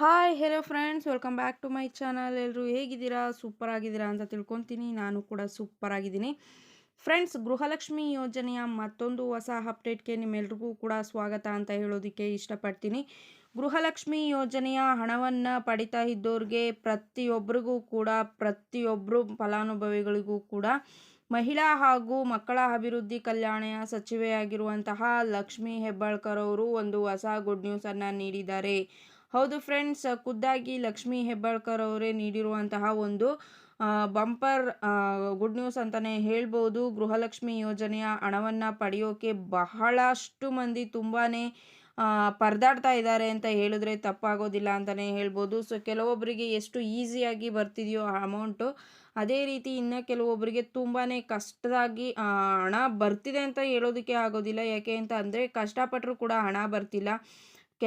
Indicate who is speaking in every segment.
Speaker 1: Hi hello friends welcome back to my channel ಎಲ್ಲರೂ ಹೇಗಿದ್ದೀರಾ? Super ಆಗಿದ್ದೀರಾ ಅಂತ ತಿಳ್ಕೊತೀನಿ. ನಾನು ಕೂಡ ಸೂಪರ್ ಆಗಿದ್ದೀನಿ ಫ್ರೆಂಡ್ಸ್ ಗೃಹಲಕ್ಷ್ಮಿ ಯೋಜನೆಯ ಮತ್ತೊಂದು ಹೊಸ ಅಪ್ಡೇಟ್ಗೆ ನಿಮ್ಮೆಲ್ರಿಗೂ ಕೂಡ ಸ್ವಾಗತ ಅಂತ ಹೇಳೋದಕ್ಕೆ ಇಷ್ಟಪಡ್ತೀನಿ. ಗೃಹಲಕ್ಷ್ಮಿ ಯೋಜನೆಯ ಹಣವನ್ನು ಪಡಿತಾ ಇದ್ದವ್ರಿಗೆ ಪ್ರತಿಯೊಬ್ಬರಿಗೂ ಕೂಡ ಪ್ರತಿಯೊಬ್ಬರು ಫಲಾನುಭವಿಗಳಿಗೂ ಕೂಡ, ಮಹಿಳಾ ಹಾಗೂ ಮಕ್ಕಳ ಅಭಿವೃದ್ಧಿ ಕಲ್ಯಾಣ ಸಚಿವೆಯಾಗಿರುವಂತಹ ಲಕ್ಷ್ಮಿ ಹೆಬ್ಬಾಳ್ಕರ್ ಅವರು ಒಂದು ಹೊಸ ಗುಡ್ ನ್ಯೂಸನ್ನು ನೀಡಿದ್ದಾರೆ. ಹೌದು ಫ್ರೆಂಡ್ಸ್, ಖುದ್ದಾಗಿ ಲಕ್ಷ್ಮಿ ಹೆಬ್ಬಾಳ್ಕರ್ ಅವರೇ ನೀಡಿರುವಂತಹ ಒಂದು ಬಂಪರ್ ಗುಡ್ ನ್ಯೂಸ್ ಅಂತಲೇ ಹೇಳ್ಬೋದು. ಗೃಹಲಕ್ಷ್ಮಿ ಯೋಜನೆಯ ಹಣವನ್ನು ಪಡೆಯೋಕೆ ಬಹಳಷ್ಟು ಮಂದಿ ತುಂಬಾ ಪರದಾಡ್ತಾ ಇದ್ದಾರೆ ಅಂತ ಹೇಳಿದ್ರೆ ತಪ್ಪಾಗೋದಿಲ್ಲ ಅಂತಲೇ ಹೇಳ್ಬೋದು. ಸೊ ಕೆಲವೊಬ್ಬರಿಗೆ ಎಷ್ಟು ಈಸಿಯಾಗಿ ಬರ್ತಿದೆಯೋ ಅಮೌಂಟು ಅದೇ ರೀತಿ ಇನ್ನು ಕೆಲವೊಬ್ಬರಿಗೆ ತುಂಬಾ ಕಷ್ಟದಾಗಿ ಹಣ ಬರ್ತಿದೆ ಅಂತ ಹೇಳೋದಕ್ಕೆ ಆಗೋದಿಲ್ಲ. ಯಾಕೆ ಅಂತ ಅಂದರೆ ಕಷ್ಟಪಟ್ಟರು ಕೂಡ ಹಣ ಬರ್ತಿಲ್ಲ.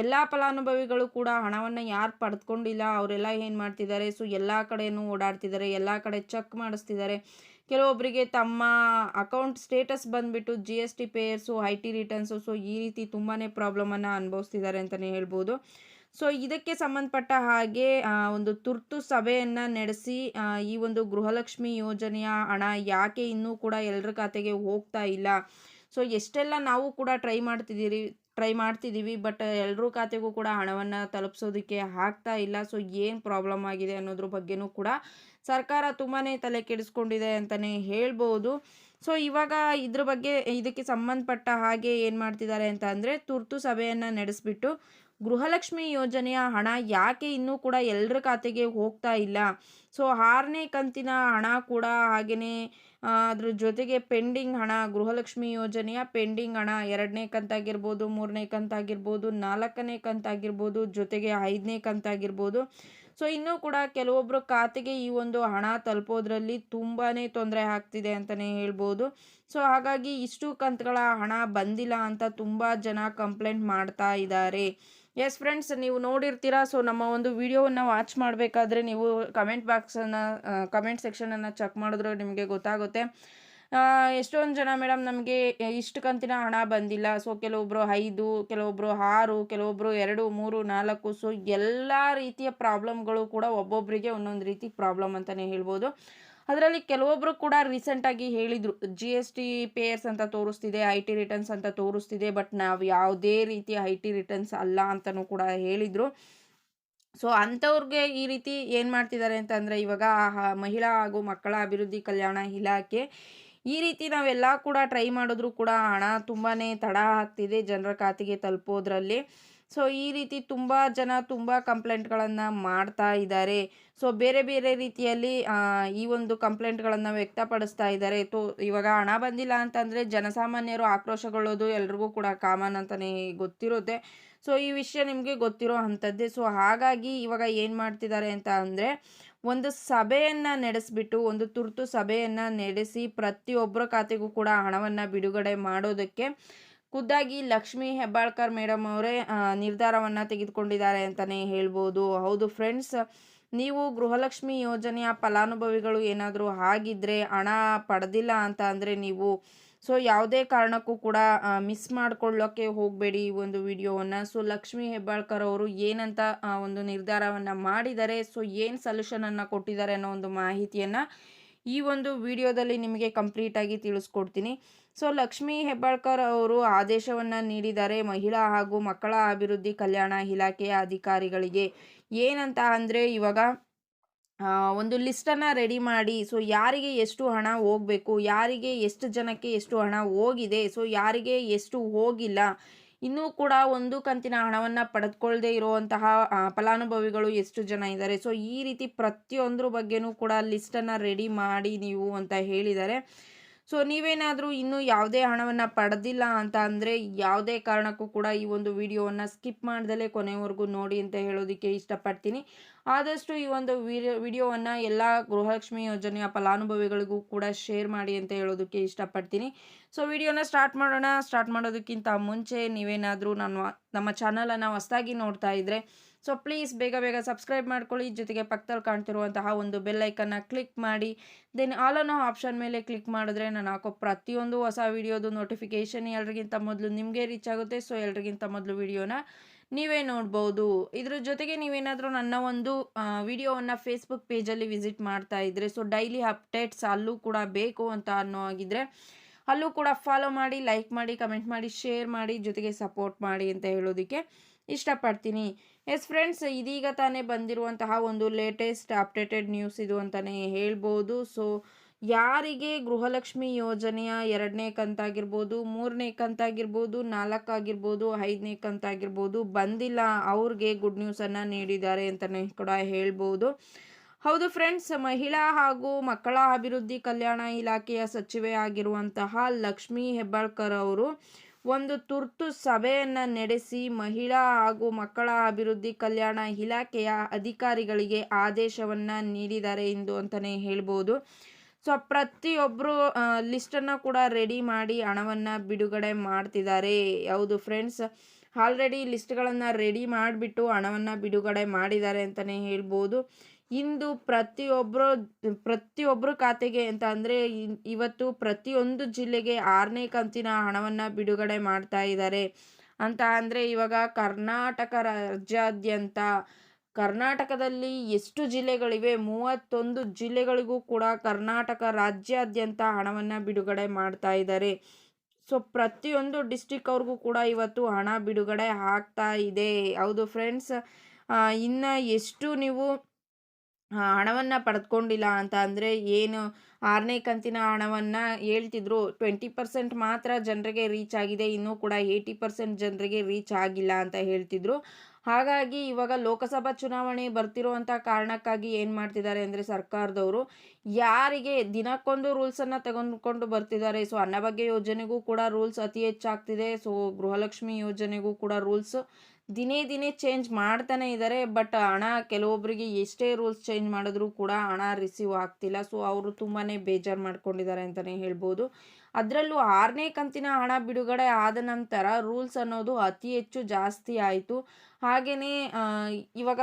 Speaker 1: ಎಲ್ಲ ಫಲಾನುಭವಿಗಳು ಕೂಡ ಹಣವನ್ನು ಯಾರು ಪಡೆದುಕೊಂಡಿಲ್ಲ ಅವರೆಲ್ಲ ಏನು ಮಾಡ್ತಿದ್ದಾರೆ, ಸೊ ಎಲ್ಲ ಕಡೆಯೂ ಓಡಾಡ್ತಿದ್ದಾರೆ, ಎಲ್ಲ ಕಡೆ ಚೆಕ್ ಮಾಡಿಸ್ತಿದ್ದಾರೆ. ಕೆಲವೊಬ್ಬರಿಗೆ ತಮ್ಮ ಅಕೌಂಟ್ ಸ್ಟೇಟಸ್ ಬಂದುಬಿಟ್ಟು G S T payers I T returns so ಈ ರೀತಿ ತುಂಬಾ ಪ್ರಾಬ್ಲಮನ್ನು ಅನುಭವಿಸ್ತಿದ್ದಾರೆ ಅಂತಲೇ ಹೇಳ್ಬೋದು. ಸೊ ಇದಕ್ಕೆ ಸಂಬಂಧಪಟ್ಟ ಹಾಗೆ ಒಂದು ತುರ್ತು ಸಭೆಯನ್ನು ನಡೆಸಿ ಈ ಒಂದು ಗೃಹಲಕ್ಷ್ಮಿ ಯೋಜನೆಯ ಹಣ ಯಾಕೆ ಇನ್ನೂ ಕೂಡ ಎಲ್ಲರ ಖಾತೆಗೆ ಹೋಗ್ತಾ ಇಲ್ಲ? ಸೊ ಎಷ್ಟೆಲ್ಲ ನಾವು ಕೂಡ ಟ್ರೈ ಮಾಡ್ತಿದ್ದೀರಿ ಟ್ರೈ ಮಾಡ್ತಿದ್ದೀವಿ, ಬಟ್ ಎಲ್ಲರೂ ಖಾತೆಗೂ ಕೂಡ ಹಣವನ್ನು ತಲುಪಿಸೋದಕ್ಕೆ ಆಗ್ತಾ ಇಲ್ಲ. ಸೊ ಏನು ಪ್ರಾಬ್ಲಮ್ ಆಗಿದೆ ಅನ್ನೋದ್ರ ಬಗ್ಗೆನೂ ಕೂಡ ಸರ್ಕಾರ ತುಂಬಾ ತಲೆ ಕೆಡಿಸ್ಕೊಂಡಿದೆ ಅಂತಲೇ ಹೇಳ್ಬೋದು. ಸೊ ಇವಾಗ ಇದ್ರ ಬಗ್ಗೆ ಇದಕ್ಕೆ ಸಂಬಂಧಪಟ್ಟ ಹಾಗೆ ಏನು ಮಾಡ್ತಿದ್ದಾರೆ ಅಂತ ಅಂದರೆ ತುರ್ತು ಸಭೆಯನ್ನು ನಡೆಸಿಬಿಟ್ಟು ಗೃಹಲಕ್ಷ್ಮಿ ಯೋಜನೆಯ ಹಣ ಯಾಕೆ ಇನ್ನೂ ಕೂಡ ಎಲ್ಲರ ಖಾತೆಗೆ ಹೋಗ್ತಾ ಇಲ್ಲ? ಸೊ, ಆರನೇ ಕಂತಿನ ಹಣ ಕೂಡ ಹಾಗೆಯೇ ಅದ್ರ ಜೊತೆಗೆ ಪೆಂಡಿಂಗ್ ಹಣ, ಗೃಹಲಕ್ಷ್ಮಿ ಯೋಜನೆಯ ಪೆಂಡಿಂಗ್ ಹಣ, ಎರಡನೇ ಕಂತಾಗಿರ್ಬೋದು ಮೂರನೇ ಕಂತಾಗಿರ್ಬೋದು ನಾಲ್ಕನೇ ಕಂತಾಗಿರ್ಬೋದು ಜೊತೆಗೆ ಐದನೇ ಕಂತಾಗಿರ್ಬೋದು ಸೊ, ಇನ್ನೂ ಕೂಡ ಕೆಲವೊಬ್ಬರು ಖಾತೆಗೆ ಈ ಒಂದು ಹಣ ತಲುಪೋದ್ರಲ್ಲಿ ತುಂಬಾ ತೊಂದರೆ ಆಗ್ತಿದೆ ಅಂತಲೇ ಹೇಳ್ಬೋದು. ಸೊ, ಹಾಗಾಗಿ ಇಷ್ಟು ಕಂತುಗಳ ಹಣ ಬಂದಿಲ್ಲ ಅಂತ ತುಂಬ ಜನ ಕಂಪ್ಲೇಂಟ್ ಮಾಡ್ತಾ ಇದ್ದಾರೆ. ಎಸ್ ಫ್ರೆಂಡ್ಸ್ ನೀವು ನೋಡಿರ್ತೀರಾ? ಸೊ ನಮ್ಮ ಒಂದು ವಿಡಿಯೋವನ್ನು ವಾಚ್ ಮಾಡಬೇಕಾದ್ರೆ ನೀವು ಕಮೆಂಟ್ ಬಾಕ್ಸನ್ನು ಕಮೆಂಟ್ ಸೆಕ್ಷನನ್ನು ಚೆಕ್ ಮಾಡಿದ್ರೆ ನಿಮಗೆ ಗೊತ್ತಾಗುತ್ತೆ. ಎಷ್ಟೊಂದು ಜನ ಮೇಡಮ್ ನಮಗೆ ಇಷ್ಟು ಕಂತಿನ ಹಣ ಬಂದಿಲ್ಲ. ಸೊ ಕೆಲವೊಬ್ಬರು ಐದು ಕೆಲವೊಬ್ಬರು ಆರು ಕೆಲವೊಬ್ಬರು ಎರಡು, ಮೂರು, ನಾಲ್ಕು ಸೊ ಎಲ್ಲ ರೀತಿಯ ಪ್ರಾಬ್ಲಮ್ಗಳು ಕೂಡ ಒಬ್ಬೊಬ್ಬರಿಗೆ ಒಂದೊಂದು ರೀತಿ ಪ್ರಾಬ್ಲಮ್ ಅಂತಲೇ ಹೇಳ್ಬೋದು. ಅದರಲ್ಲಿ ಕೆಲವೊಬ್ಬರು ಕೂಡ ರೀಸೆಂಟಾಗಿ ಹೇಳಿದರು ಜಿ ಎಸ್ ಟಿ ಪೇಯರ್ಸ್ ಅಂತ ತೋರಿಸ್ತಿದೆ ಐ ಟಿ ರಿಟರ್ನ್ಸ್ ಅಂತ ತೋರಿಸ್ತಿದೆ ಬಟ್ ನಾವು ಯಾವುದೇ ರೀತಿಯ ಐ ಟಿ ರಿಟರ್ನ್ಸ್ ಅಲ್ಲ ಅಂತಲೂ ಕೂಡ ಹೇಳಿದರು. ಸೊ ಅಂಥವ್ರಿಗೆ ಈ ರೀತಿ ಏನು ಮಾಡ್ತಿದ್ದಾರೆ ಅಂತಂದರೆ, ಇವಾಗ ಮಹಿಳಾ ಹಾಗೂ ಮಕ್ಕಳ ಅಭಿವೃದ್ಧಿ ಕಲ್ಯಾಣ ಇಲಾಖೆ ಈ ರೀತಿ ನಾವೆಲ್ಲ ಕೂಡ ಟ್ರೈ ಮಾಡಿದ್ರು ಕೂಡ ಹಣ ತುಂಬಾ ತಡ ಆಗ್ತಿದೆ, ಜನರ ಖಾತೆಗೆ ತಲುಪೋದ್ರಲ್ಲಿ. ಸೊ ಈ ರೀತಿ ತುಂಬ ಜನ ತುಂಬ ಕಂಪ್ಲೇಂಟ್ಗಳನ್ನು ಮಾಡ್ತಾ ಇದ್ದಾರೆ. ಸೊ ಬೇರೆ ಬೇರೆ ರೀತಿಯಲ್ಲಿ ಈ ಒಂದು ಕಂಪ್ಲೇಂಟ್ಗಳನ್ನು ವ್ಯಕ್ತಪಡಿಸ್ತಾ ಇದ್ದಾರೆ. ತೋ, ಇವಾಗ ಹಣ ಬಂದಿಲ್ಲ ಅಂತಂದರೆ ಜನಸಾಮಾನ್ಯರು ಆಕ್ರೋಶಗೊಳ್ಳೋದು ಎಲ್ರಿಗೂ ಕೂಡ ಕಾಮನ್ ಅಂತಲೇ ಗೊತ್ತಿರುತ್ತೆ. ಸೊ ಈ ವಿಷಯ ನಿಮಗೆ ಗೊತ್ತಿರೋ ಅಂಥದ್ದೇ. ಸೊ ಹಾಗಾಗಿ ಇವಾಗ ಏನು ಮಾಡ್ತಿದ್ದಾರೆ ಅಂತ ಅಂದರೆ, ಒಂದು ಸಭೆಯನ್ನು ನಡೆಸಿಬಿಟ್ಟು, ಒಂದು ತುರ್ತು ಸಭೆಯನ್ನು ನಡೆಸಿ ಪ್ರತಿಯೊಬ್ಬರ ಖಾತೆಗೂ ಕೂಡ ಹಣವನ್ನು ಬಿಡುಗಡೆ ಮಾಡೋದಕ್ಕೆ ಖುದ್ದಾಗಿ ಲಕ್ಷ್ಮಿ ಹೆಬ್ಬಾಳ್ಕರ್ ಮೇಡಮ್ ಅವರೇ ನಿರ್ಧಾರವನ್ನು ತೆಗೆದುಕೊಂಡಿದ್ದಾರೆ ಅಂತಲೇ ಹೇಳ್ಬೋದು. ಹೌದು ಫ್ರೆಂಡ್ಸ್ ನೀವು ಗೃಹಲಕ್ಷ್ಮಿ ಯೋಜನೆಯ ಫಲಾನುಭವಿಗಳು ಏನಾದರೂ ಆಗಿದ್ದರೆ ಹಣ ಪಡೆದಿಲ್ಲ ಅಂತ ಅಂದರೆ ನೀವು ಸೊ ಯಾವುದೇ ಕಾರಣಕ್ಕೂ ಕೂಡ ಮಿಸ್ ಮಾಡ್ಕೊಳ್ಳೋಕ್ಕೆ ಹೋಗಬೇಡಿ ಈ ಒಂದು ವಿಡಿಯೋವನ್ನು. ಸೊ ಲಕ್ಷ್ಮಿ ಹೆಬ್ಬಾಳ್ಕರ್ ಅವರು ಏನಂತ ಒಂದು ನಿರ್ಧಾರವನ್ನು ಮಾಡಿದ್ದಾರೆ ಸೊ ಏನು ಸೊಲ್ಯೂಷನನ್ನು ಕೊಟ್ಟಿದ್ದಾರೆ ಅನ್ನೋ ಒಂದು ಮಾಹಿತಿಯನ್ನು ಈ ಒಂದು ವಿಡಿಯೋದಲ್ಲಿ ನಿಮಗೆ ಕಂಪ್ಲೀಟಾಗಿ ತಿಳಿಸ್ಕೊಡ್ತೀನಿ. ಸೊ ಲಕ್ಷ್ಮೀ ಹೆಬ್ಬಾಳ್ಕರ್ ಅವರು ಆದೇಶವನ್ನು ನೀಡಿದ್ದಾರೆ ಮಹಿಳಾ ಹಾಗೂ ಮಕ್ಕಳ ಅಭಿವೃದ್ಧಿ ಕಲ್ಯಾಣ ಇಲಾಖೆಯ ಅಧಿಕಾರಿಗಳಿಗೆ ಏನಂತ ಅಂದರೆ ಇವಾಗ ಒಂದು ಲಿಸ್ಟನ್ನು ರೆಡಿ ಮಾಡಿ ಸೊ ಯಾರಿಗೆ ಎಷ್ಟು ಹಣ ಹೋಗಬೇಕು, ಯಾರಿಗೆ ಎಷ್ಟು ಜನಕ್ಕೆ ಎಷ್ಟು ಹಣ ಹೋಗಿದೆ ಸೊ ಯಾರಿಗೆ ಎಷ್ಟು ಹೋಗಿಲ್ಲ, ಇನ್ನೂ ಕೂಡ ಒಂದು ಕಂತಿನ ಹಣವನ್ನು ಪಡೆದುಕೊಳ್ಳದೆ ಇರುವಂತಹ ಫಲಾನುಭವಿಗಳು ಎಷ್ಟು ಜನ ಇದ್ದಾರೆ. ಸೊ ಈ ರೀತಿ ಪ್ರತಿಯೊಂದ್ರ ಬಗ್ಗೆನೂ ಕೂಡ ಲಿಸ್ಟನ್ನು ರೆಡಿ ಮಾಡಿ ನೀವು ಅಂತ ಹೇಳಿದ್ದಾರೆ ಸೊ ನೀವೇನಾದರೂ ಇನ್ನೂ ಯಾವುದೇ ಹಣವನ್ನು ಪಡೆದಿಲ್ಲ ಅಂತ ಅಂದರೆ ಯಾವುದೇ ಕಾರಣಕ್ಕೂ ಕೂಡ ಈ ಒಂದು ವಿಡಿಯೋವನ್ನು ಸ್ಕಿಪ್ ಮಾಡ್ದಲೇ ಕೊನೆವರೆಗೂ ನೋಡಿ ಅಂತ ಹೇಳೋದಕ್ಕೆ ಇಷ್ಟಪಡ್ತೀನಿ. ಆದಷ್ಟು ಈ ಒಂದು ವಿಡಿಯೋ, ವಿಡಿಯೋವನ್ನು ಎಲ್ಲ ಗೃಹಲಕ್ಷ್ಮಿ ಯೋಜನೆಯ ಫಲಾನುಭವಿಗಳಿಗೂ ಕೂಡ ಶೇರ್ ಮಾಡಿ ಅಂತ ಹೇಳೋದಕ್ಕೆ ಇಷ್ಟಪಡ್ತೀನಿ. ಸೊ ವಿಡಿಯೋನ ಸ್ಟಾರ್ಟ್ ಮಾಡೋಣ. ಸ್ಟಾರ್ಟ್ ಮಾಡೋದಕ್ಕಿಂತ ಮುಂಚೆ ನೀವೇನಾದರೂ ನಾನು ನಮ್ಮ ಚಾನಲನ್ನು ಹೊಸದಾಗಿ ನೋಡ್ತಾ ಇದ್ದರೆ ಸೊ ಪ್ಲೀಸ್ ಬೇಗ ಬೇಗ ಸಬ್ಸ್ಕ್ರೈಬ್ ಮಾಡ್ಕೊಳ್ಳಿ. ಜೊತೆಗೆ ಪಕ್ಕದಲ್ಲಿ ಕಾಣ್ತಿರುವಂತಹ ಒಂದು ಬೆಲ್ಲೈಕನ್ನು ಕ್ಲಿಕ್ ಮಾಡಿ. ದೆನ್ ಆಲ್ ಅನ್ನೋ ಆಪ್ಷನ್ ಮೇಲೆ ಕ್ಲಿಕ್ ಮಾಡಿದ್ರೆ ನಾನು ಹಾಕೋ ಪ್ರತಿಯೊಂದು ಹೊಸ ವಿಡಿಯೋದು ನೋಟಿಫಿಕೇಷನ್ ಎಲ್ರಿಗಿಂತ ಮೊದಲು ನಿಮಗೆ ರೀಚ್ ಆಗುತ್ತೆ. ಸೊ ಎಲ್ರಿಗಿಂತ ಮೊದಲು ವಿಡಿಯೋನ ನೀವೇ ನೋಡ್ಬೋದು. ಇದ್ರ ಜೊತೆಗೆ ನೀವೇನಾದರೂ ನನ್ನ ಒಂದು ವಿಡಿಯೋವನ್ನು ಫೇಸ್ಬುಕ್ ಪೇಜಲ್ಲಿ ವಿಸಿಟ್ ಮಾಡ್ತಾ ಇದ್ರೆ ಸೊ ಡೈಲಿ ಅಪ್ಡೇಟ್ಸ್ ಅಲ್ಲೂ ಕೂಡ ಬೇಕು ಅಂತ ಅನ್ನೋ ಆಗಿದ್ರೆ ಅಲ್ಲೂ ಕೂಡ ಫಾಲೋ ಮಾಡಿ ಲೈಕ್ ಮಾಡಿ ಕಮೆಂಟ್ ಮಾಡಿ ಶೇರ್ ಮಾಡಿ, ಜೊತೆಗೆ ಸಪೋರ್ಟ್ ಮಾಡಿ ಅಂತ ಹೇಳೋದಕ್ಕೆ ಇಷ್ಟಪಡ್ತೀನಿ. ಎಸ್ ಫ್ರೆಂಡ್ಸ್ ಇದೀಗ ತಾನೇ ಬಂದಿರುವಂತಹ ಒಂದು ಲೇಟೆಸ್ಟ್ ಅಪ್ಡೇಟೆಡ್ ನ್ಯೂಸ್ ಇದು ಅಂತಲೇ ಹೇಳ್ಬೋದು. ಸೊ ಯಾರಿಗೆ ಗೃಹಲಕ್ಷ್ಮಿ ಯೋಜನೆಯ ಎರಡನೇ ಕಂತಾಗಿರ್ಬೋದು, ಮೂರನೇ ಕಂತಾಗಿರ್ಬೋದು ನಾಲ್ಕಾಗಿರ್ಬೋದು ಐದನೇ ಕಂತಾಗಿರ್ಬೋದು ಬಂದಿಲ್ಲ. ಅವ್ರಿಗೆ ಗುಡ್ ನ್ಯೂಸನ್ನು ನೀಡಿದ್ದಾರೆ ಅಂತಲೇ ಕೂಡ ಹೇಳ್ಬೋದು. ಹೌದು ಫ್ರೆಂಡ್ಸ್ ಮಹಿಳಾ ಹಾಗೂ ಮಕ್ಕಳ ಅಭಿವೃದ್ಧಿ ಕಲ್ಯಾಣ ಇಲಾಖೆಯ ಸಚಿವೆ ಆಗಿರುವಂತಹ ಲಕ್ಷ್ಮೀ ಹೆಬ್ಬಾಳ್ಕರ್ ಅವರು ಒಂದು ತುರ್ತು ಸಭೆಯನ್ನು ನಡೆಸಿ ಮಹಿಳಾ ಹಾಗೂ ಮಕ್ಕಳ ಅಭಿವೃದ್ಧಿ ಕಲ್ಯಾಣ ಇಲಾಖೆಯ ಅಧಿಕಾರಿಗಳಿಗೆ ಆದೇಶವನ್ನು ನೀಡಿದ್ದಾರೆ ಎಂದು ಅಂತಲೇ ಹೇಳ್ಬೋದು. ಸೊ ಪ್ರತಿಯೊಬ್ಬರು ಲಿಸ್ಟನ್ನು ಕೂಡ ರೆಡಿ ಮಾಡಿ ಹಣವನ್ನು ಬಿಡುಗಡೆ ಮಾಡ್ತಿದ್ದಾರೆ. ಹೌದು ಫ್ರೆಂಡ್ಸ್, ಆಲ್ರೆಡಿ ಲಿಸ್ಟ್ಗಳನ್ನು ರೆಡಿ ಮಾಡಿಬಿಟ್ಟು ಹಣವನ್ನು ಬಿಡುಗಡೆ ಮಾಡಿದ್ದಾರೆ ಅಂತಲೇ ಹೇಳ್ಬೋದು. ಇಂದು ಪ್ರತಿಯೊಬ್ಬರು ಪ್ರತಿಯೊಬ್ಬರು ಖಾತೆಗೆ ಅಂತ ಅಂದರೆ ಇವತ್ತು ಪ್ರತಿಯೊಂದು ಜಿಲ್ಲೆಗೆ ಆರನೇ ಕಂತಿನ ಹಣವನ್ನು ಬಿಡುಗಡೆ ಮಾಡ್ತಾ ಇದ್ದಾರೆ ಅಂತ ಅಂದರೆ ಇವಾಗ ಕರ್ನಾಟಕ ರಾಜ್ಯಾದ್ಯಂತ, ಕರ್ನಾಟಕದಲ್ಲಿ ಎಷ್ಟು ಜಿಲ್ಲೆಗಳಿವೆ, ಮೂವತ್ತೊಂದು ಜಿಲ್ಲೆಗಳಿಗೂ ಕೂಡ ಕರ್ನಾಟಕ ರಾಜ್ಯಾದ್ಯಂತ ಹಣವನ್ನು ಬಿಡುಗಡೆ ಮಾಡ್ತಾ ಇದ್ದಾರೆ ಸೊ, ಪ್ರತಿಯೊಂದು ಡಿಸ್ಟಿಕ್ ಅವ್ರಿಗೂ ಕೂಡ ಇವತ್ತು ಹಣ ಬಿಡುಗಡೆ ಆಗ್ತಾ ಇದೆ. ಹೌದು ಫ್ರೆಂಡ್ಸ್ ಇನ್ನು ಎಷ್ಟು ನೀವು ಹಣವನ್ನು ಪಡೆದುಕೊಂಡಿಲ್ಲ ಅಂತ ಅಂದರೆ ಏನು ಆರನೇ ಕಂತಿನ ಹಣವನ್ನು ಹೇಳ್ತಿದ್ರು. ಟ್ವೆಂಟಿ ಪರ್ಸೆಂಟ್ ಮಾತ್ರ ಜನರಿಗೆ ರೀಚ್ ಆಗಿದೆ, ಇನ್ನೂ ಕೂಡ ಏಯ್ಟಿ ಪರ್ಸೆಂಟ್ ಜನರಿಗೆ ರೀಚ್ ಆಗಿಲ್ಲ ಅಂತ ಹೇಳ್ತಿದ್ರು. ಹಾಗಾಗಿ ಇವಾಗ ಲೋಕಸಭಾ ಚುನಾವಣೆ ಬರ್ತಿರುವಂಥ ಕಾರಣಕ್ಕಾಗಿ ಏನು ಮಾಡ್ತಿದ್ದಾರೆ ಅಂದರೆ ಸರ್ಕಾರದವರು, ಯಾರಿಗೆ ದಿನಕ್ಕೊಂದು ರೂಲ್ಸನ್ನು ತೆಗೆದುಕೊಂಡು ಬರ್ತಿದ್ದಾರೆ. ಸೊ ಅನ್ನಭಾಗ್ಯ ಯೋಜನೆಗೂ ಕೂಡ ರೂಲ್ಸ್ ಅತಿ ಹೆಚ್ಚಾಗ್ತಿದೆ. ಸೊ ಗೃಹಲಕ್ಷ್ಮಿ ಯೋಜನೆಗೂ ಕೂಡ ರೂಲ್ಸ್ ದಿನೇ ದಿನೇ ಚೇಂಜ್ ಮಾಡ್ತಾನೆ ಇದ್ದಾರೆ ಬಟ್ ಹಣ ಕೆಲವೊಬ್ಬರಿಗೆ ಎಷ್ಟೇ ರೂಲ್ಸ್ ಚೇಂಜ್ ಮಾಡಿದ್ರೂ ಕೂಡ ಹಣ ರಿಸೀವ್ ಆಗ್ತಿಲ್ಲ. ಸೊ ಅವರು ತುಂಬಾ ಬೇಜಾರು ಮಾಡ್ಕೊಂಡಿದ್ದಾರೆ ಅಂತಲೇ ಹೇಳ್ಬೋದು. ಅದರಲ್ಲೂ ಆರನೇ ಕಂತಿನ ಹಣ ಬಿಡುಗಡೆ ಆದ ನಂತರ ರೂಲ್ಸ್ ಅನ್ನೋದು ಅತಿ ಹೆಚ್ಚು ಜಾಸ್ತಿ ಆಯಿತು. ಹಾಗೆಯೇ ಇವಾಗ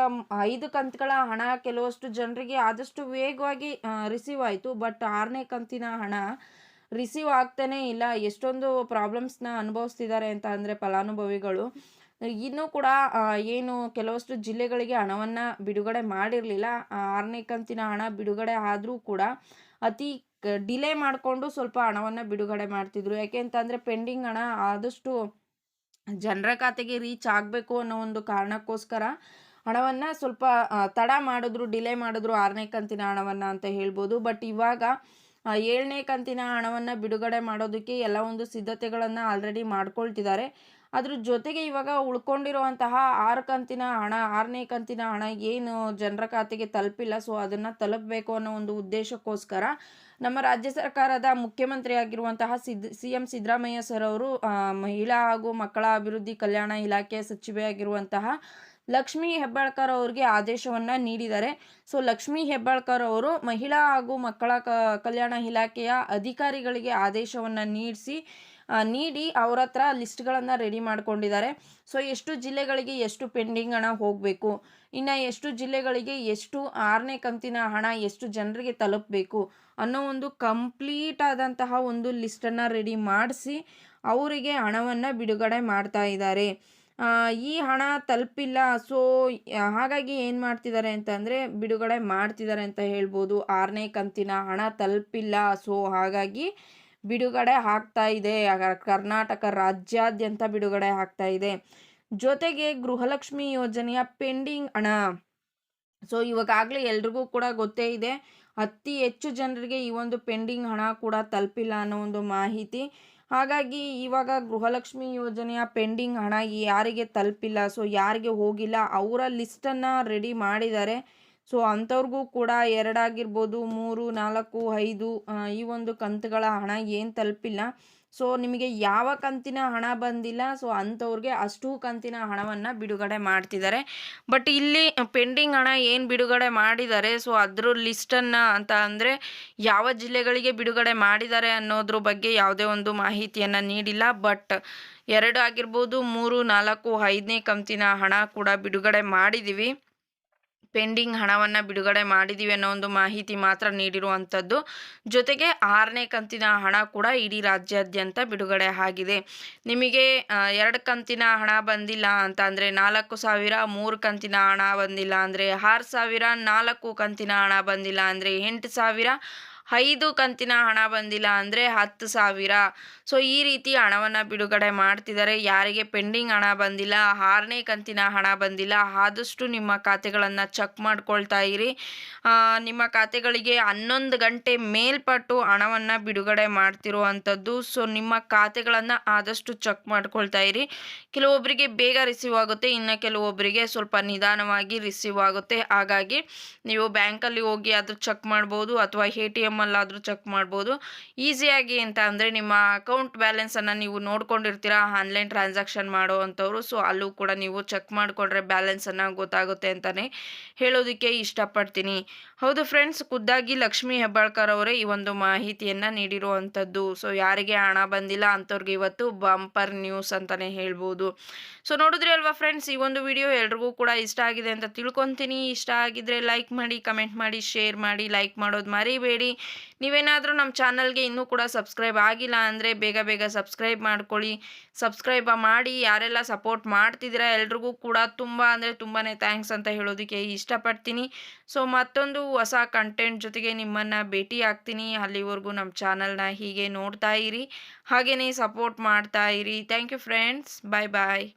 Speaker 1: ಐದು ಕಂತುಗಳ ಹಣ ಕೆಲವಷ್ಟು ಜನರಿಗೆ ಆದಷ್ಟು ವೇಗವಾಗಿ ರಿಸೀವ್ ಆಯಿತು. ಬಟ್ ಆರನೇ ಕಂತಿನ ಹಣ ರಿಸೀವ್ ಆಗ್ತಾನೇ ಇಲ್ಲ. ಎಷ್ಟೊಂದು ಪ್ರಾಬ್ಲಮ್ಸ್ನ ಅನುಭವಿಸ್ತಿದ್ದಾರೆ ಅಂತ ಅಂದರೆ ಫಲಾನುಭವಿಗಳು. ಇನ್ನೂ ಕೂಡ ಏನು ಕೆಲವಷ್ಟು ಜಿಲ್ಲೆಗಳಿಗೆ ಹಣವನ್ನು ಬಿಡುಗಡೆ ಮಾಡಿರಲಿಲ್ಲ. ಆರನೇ ಕಂತಿನ ಹಣ ಬಿಡುಗಡೆ ಆದರೂ ಕೂಡ ಅತಿ ಡಿಲೇ ಮಾಡಿಕೊಂಡು ಸ್ವಲ್ಪ ಹಣವನ್ನು ಬಿಡುಗಡೆ ಮಾಡ್ತಿದ್ರು. ಯಾಕೆ ಅಂತಂದರೆ ಪೆಂಡಿಂಗ್ ಹಣ ಆದಷ್ಟು ಜನರ ಖಾತೆಗೆ ರೀಚ್ ಆಗಬೇಕು ಅನ್ನೋ ಒಂದು ಕಾರಣಕ್ಕೋಸ್ಕರ ಹಣವನ್ನು ಸ್ವಲ್ಪ ತಡ ಮಾಡಿದ್ರು, ಡಿಲೇ ಮಾಡಿದ್ರು ಆರನೇ ಕಂತಿನ ಹಣವನ್ನು ಅಂತ ಹೇಳ್ಬೋದು. ಬಟ್ ಇವಾಗ ಏಳನೇ ಕಂತಿನ ಹಣವನ್ನು ಬಿಡುಗಡೆ ಮಾಡೋದಕ್ಕೆ ಎಲ್ಲ ಒಂದು ಸಿದ್ಧತೆಗಳನ್ನು ಆಲ್ರೆಡಿ ಮಾಡ್ಕೊಳ್ತಿದ್ದಾರೆ. ಅದ್ರ ಜೊತೆಗೆ ಇವಾಗ ಉಳ್ಕೊಂಡಿರುವಂತಹ ಆರು ಕಂತಿನ ಹಣ, ಆರನೇ ಕಂತಿನ ಹಣ ಏನು ಜನರ ಖಾತೆಗೆ ತಲುಪಿಲ್ಲ. ಸೊ ಅದನ್ನು ತಲುಪಬೇಕು ಅನ್ನೋ ಒಂದು ಉದ್ದೇಶಕ್ಕೋಸ್ಕರ ನಮ್ಮ ರಾಜ್ಯ ಸರ್ಕಾರದ ಮುಖ್ಯಮಂತ್ರಿ ಆಗಿರುವಂತಹ ಸಿದ್ ಸಿ ಎಂ ಸಿದ್ದರಾಮಯ್ಯ ಸರ್ ಅವರು ಮಹಿಳಾ ಹಾಗೂ ಮಕ್ಕಳ ಅಭಿವೃದ್ಧಿ ಕಲ್ಯಾಣ ಇಲಾಖೆಯ ಸಚಿವೆಯಾಗಿರುವಂತಹ ಲಕ್ಷ್ಮೀ ಹೆಬ್ಬಾಳ್ಕರ್ ಅವರಿಗೆ ಆದೇಶವನ್ನು ನೀಡಿದ್ದಾರೆ. ಸೊ ಲಕ್ಷ್ಮೀ ಹೆಬ್ಬಾಳ್ಕರ್ ಅವರು ಮಹಿಳಾ ಹಾಗೂ ಮಕ್ಕಳ ಕಲ್ಯಾಣ ಇಲಾಖೆಯ ಅಧಿಕಾರಿಗಳಿಗೆ ಆದೇಶವನ್ನು ನೀಡಿಸಿ ನೀಡಿ ಅವ್ರ ಹತ್ರ ಲಿಸ್ಟ್ಗಳನ್ನು ರೆಡಿ ಮಾಡ್ಕೊಂಡಿದ್ದಾರೆ. ಸೊ, ಎಷ್ಟು ಜಿಲ್ಲೆಗಳಿಗೆ ಎಷ್ಟು ಪೆಂಡಿಂಗ್ ಹಣ ಹೋಗಬೇಕು? ಇನ್ನು ಎಷ್ಟು ಜಿಲ್ಲೆಗಳಿಗೆ ಎಷ್ಟು ಆರನೇ ಕಂತಿನ ಹಣ ಎಷ್ಟು ಜನರಿಗೆ ತಲುಪಬೇಕು? ಅನ್ನೋ ಒಂದು ಕಂಪ್ಲೀಟ್ ಆದಂತಹ ಒಂದು ಲಿಸ್ಟನ್ನು ರೆಡಿ ಮಾಡಿಸಿ ಅವರಿಗೆ ಹಣವನ್ನು ಬಿಡುಗಡೆ ಮಾಡ್ತಾ ಇದ್ದಾರೆ. ಈ ಹಣ ತಲುಪಿಲ್ಲ. ಸೊ, ಹಾಗಾಗಿ ಏನು ಮಾಡ್ತಿದ್ದಾರೆ ಅಂತಂದರೆ ಬಿಡುಗಡೆ ಮಾಡ್ತಿದ್ದಾರೆ ಅಂತ ಹೇಳ್ಬೋದು. ಆರನೇ ಕಂತಿನ ಹಣ ತಲುಪಿಲ್ಲ. ಸೊ, ಹಾಗಾಗಿ ಬಿಡುಗಡೆ ಆಗ್ತಾ ಇದೆ. ಕರ್ನಾಟಕ ರಾಜ್ಯಾದ್ಯಂತ ಬಿಡುಗಡೆ ಆಗ್ತಾ ಇದೆ. ಜೊತೆಗೆ ಗೃಹಲಕ್ಷ್ಮಿ ಯೋಜನೆಯ ಪೆಂಡಿಂಗ್ ಹಣ ಸೊ ಇವಾಗಲೇ ಎಲ್ರಿಗೂ ಕೂಡ ಗೊತ್ತೇ ಇದೆ. ಅತಿ ಹೆಚ್ಚು ಜನರಿಗೆ ಈ ಒಂದು ಪೆಂಡಿಂಗ್ ಹಣ ಕೂಡ ತಲುಪಿಲ್ಲ ಅನ್ನೋ ಒಂದು ಮಾಹಿತಿ. ಹಾಗಾಗಿ ಇವಾಗ ಗೃಹಲಕ್ಷ್ಮಿ ಯೋಜನೆಯ ಪೆಂಡಿಂಗ್ ಹಣ ಯಾರಿಗೆ ತಲುಪಿಲ್ಲ? ಸೊ, ಯಾರಿಗೆ ಹೋಗಿಲ್ಲ? ಅವರ ಲಿಸ್ಟನ್ನು ರೆಡಿ ಮಾಡಿದ್ದಾರೆ. ಸೊ ಅಂಥವ್ರಿಗೂ ಕೂಡ ಎರಡಾಗಿರ್ಬೋದು, ಮೂರು, ನಾಲ್ಕು, ಐದು ಈ ಒಂದು ಕಂತುಗಳ ಹಣ ಏನು ತಲುಪಿಲ್ಲ. ಸೊ ನಿಮಗೆ ಯಾವ ಕಂತಿನ ಹಣ ಬಂದಿಲ್ಲ, ಸೊ ಅಂಥವ್ರಿಗೆ ಅಷ್ಟು ಕಂತಿನ ಹಣವನ್ನು ಬಿಡುಗಡೆ ಮಾಡ್ತಿದ್ದಾರೆ. ಬಟ್ ಇಲ್ಲಿ ಪೆಂಡಿಂಗ್ ಹಣ ಏನು ಬಿಡುಗಡೆ ಮಾಡಿದ್ದಾರೆ, ಸೊ ಅದ್ರ ಲಿಸ್ಟನ್ನು ಅಂತ ಅಂದರೆ ಯಾವ ಜಿಲ್ಲೆಗಳಿಗೆ ಬಿಡುಗಡೆ ಮಾಡಿದ್ದಾರೆ ಅನ್ನೋದ್ರ ಬಗ್ಗೆ ಯಾವುದೇ ಒಂದು ಮಾಹಿತಿಯನ್ನು ನೀಡಿಲ್ಲ. ಬಟ್ ಎರಡು ಆಗಿರ್ಬೋದು, ಮೂರು, ನಾಲ್ಕು, ಐದನೇ ಕಂತಿನ ಹಣ ಕೂಡ ಬಿಡುಗಡೆ ಮಾಡಿದ್ದೀವಿ. ಪೆಂಡಿಂಗ್ ಹಣವನ್ನು ಬಿಡುಗಡೆ ಮಾಡಿದ್ದೀವಿ ಅನ್ನೋ ಒಂದು ಮಾಹಿತಿ ಮಾತ್ರ ನೀಡಿರುವಂಥದ್ದು. ಜೊತೆಗೆ ಆರನೇ ಕಂತಿನ ಹಣ ಕೂಡ ಇಡೀ ರಾಜ್ಯಾದ್ಯಂತ ಬಿಡುಗಡೆ ಆಗಿದೆ. ನಿಮಗೆ ಎರಡು ಕಂತಿನ ಹಣ ಬಂದಿಲ್ಲ ಅಂತ ಅಂದರೆ ನಾಲ್ಕು ಸಾವಿರ, ಮೂರು ಕಂತಿನ ಹಣ ಬಂದಿಲ್ಲ ಅಂದರೆ ಆರು ಸಾವಿರ, ನಾಲ್ಕು ಕಂತಿನ ಹಣ ಬಂದಿಲ್ಲ ಅಂದರೆ ಎಂಟು ಸಾವಿರ ಐದು ಕಂತಿನ ಹಣ ಬಂದಿಲ್ಲ ಅಂದರೆ ಹತ್ತು ಸಾವಿರ. ಸೊ, ಈ ರೀತಿ ಹಣವನ್ನು ಬಿಡುಗಡೆ ಮಾಡ್ತಿದ್ದಾರೆ ಯಾರಿಗೆ ಪೆಂಡಿಂಗ್ ಹಣ ಬಂದಿಲ್ಲ, ಆರನೇ ಕಂತಿನ ಹಣ ಬಂದಿಲ್ಲ, ಆದಷ್ಟು ನಿಮ್ಮ ಖಾತೆಗಳನ್ನು ಚೆಕ್ ಮಾಡ್ಕೊಳ್ತಾ ಇರಿ. ನಿಮ್ಮ ಖಾತೆಗಳಿಗೆ ಹನ್ನೊಂದು ಗಂಟೆ ಮೇಲ್ಪಟ್ಟು ಹಣವನ್ನು ಬಿಡುಗಡೆ ಮಾಡ್ತಿರುವಂಥದ್ದು ಸೊ, ನಿಮ್ಮ ಖಾತೆಗಳನ್ನು ಆದಷ್ಟು ಚೆಕ್ ಮಾಡ್ಕೊಳ್ತಾ ಇರಿ. ಕೆಲವೊಬ್ಬರಿಗೆ ಬೇಗ ರಿಸೀವ್ ಆಗುತ್ತೆ, ಇನ್ನು ಕೆಲವೊಬ್ಬರಿಗೆ ಸ್ವಲ್ಪ ನಿಧಾನವಾಗಿ ರಿಸೀವ್ ಆಗುತ್ತೆ. ಹಾಗಾಗಿ, ನೀವು ಬ್ಯಾಂಕಲ್ಲಿ ಹೋಗಿ ಅದು ಚೆಕ್ ಮಾಡ್ಬೋದು, ಅಥವಾ ಎ ಟಿ ಎಂ ಅಲ್ಲಾದರೂ ಚೆಕ್ ಮಾಡ್ಬೋದು. ಈಸಿಯಾಗಿ ಅಂತ ಅಂದರೆ ನಿಮ್ಮ ಅಕೌಂಟ್ ಬ್ಯಾಲೆನ್ಸನ್ನು ನೀವು ನೋಡ್ಕೊಂಡಿರ್ತೀರ ಆನ್ಲೈನ್ ಟ್ರಾನ್ಸಾಕ್ಷನ್ ಮಾಡೋ ಅಂಥವ್ರು. ಸೊ ಅಲ್ಲೂ ಕೂಡ ನೀವು ಚೆಕ್ ಮಾಡಿಕೊಂಡ್ರೆ ಬ್ಯಾಲೆನ್ಸನ್ನು ಗೊತ್ತಾಗುತ್ತೆ ಅಂತಲೇ ಹೇಳೋದಕ್ಕೆ ಇಷ್ಟಪಡ್ತೀನಿ. ಹೌದು ಫ್ರೆಂಡ್ಸ್ ಖುದ್ದಾಗಿ ಲಕ್ಷ್ಮೀ ಹೆಬ್ಬಾಳ್ಕರ್ ಅವರೇ ಈ ಒಂದು ಮಾಹಿತಿಯನ್ನು ನೀಡಿರುವಂಥದ್ದು ಸೊ ಯಾರಿಗೆ ಹಣ ಬಂದಿಲ್ಲ ಅಂಥವ್ರಿಗೆ ಇವತ್ತು ಬಂಪರ್ ನ್ಯೂಸ್ ಅಂತಲೇ ಹೇಳ್ಬೋದು. ಸೊ ನೋಡಿದ್ರಿ ಅಲ್ವಾ ಫ್ರೆಂಡ್ಸ್ ಈ ಒಂದು ವಿಡಿಯೋ ಎಲ್ರಿಗೂ ಕೂಡ ಇಷ್ಟ ಆಗಿದೆ ಅಂತ ತಿಳ್ಕೊತೀನಿ. ಇಷ್ಟ ಆಗಿದ್ರೆ ಲೈಕ್ ಮಾಡಿ ಕಮೆಂಟ್ ಮಾಡಿ ಶೇರ್ ಮಾಡಿ ಲೈಕ್ ಮಾಡೋದು ಮರಿಬೇಡಿ. ನೀವೇನಾದರೂ ನಮ್ಮ ಚಾನಲ್ಗೆ ಇನ್ನೂ ಕೂಡ ಸಬ್ಸ್ಕ್ರೈಬ್ ಆಗಿಲ್ಲ ಅಂದರೆ ಬೇಗ ಬೇಗ ಸಬ್ಸ್ಕ್ರೈಬ್ ಮಾಡ್ಕೊಳ್ಳಿ. ಸಬ್ಸ್ಕ್ರೈಬ್ ಮಾಡಿ, ಯಾರೆಲ್ಲ ಸಪೋರ್ಟ್ ಮಾಡ್ತಿದ್ದೀರಾ ಎಲ್ರಿಗೂ ಕೂಡ ತುಂಬ ಅಂದರೆ ತುಂಬಾ ಥ್ಯಾಂಕ್ಸ್ ಅಂತ ಹೇಳೋದಕ್ಕೆ ಇಷ್ಟಪಡ್ತೀನಿ. ಸೊ, ಮತ್ತೊಂದು ಹೊಸ ಕಂಟೆಂಟ್ ಜೊತೆಗೆ ನಿಮ್ಮನ್ನು ಭೇಟಿ ಆಗ್ತೀನಿ. ಅಲ್ಲಿವರೆಗೂ ನಮ್ಮ ಚಾನಲ್ನ ಹೀಗೆ ನೋಡ್ತಾ ಇರಿ. ಹಾಗೆಯೇ ಸಪೋರ್ಟ್ ಮಾಡ್ತಾ ಇರಿ. Thank you friends bye bye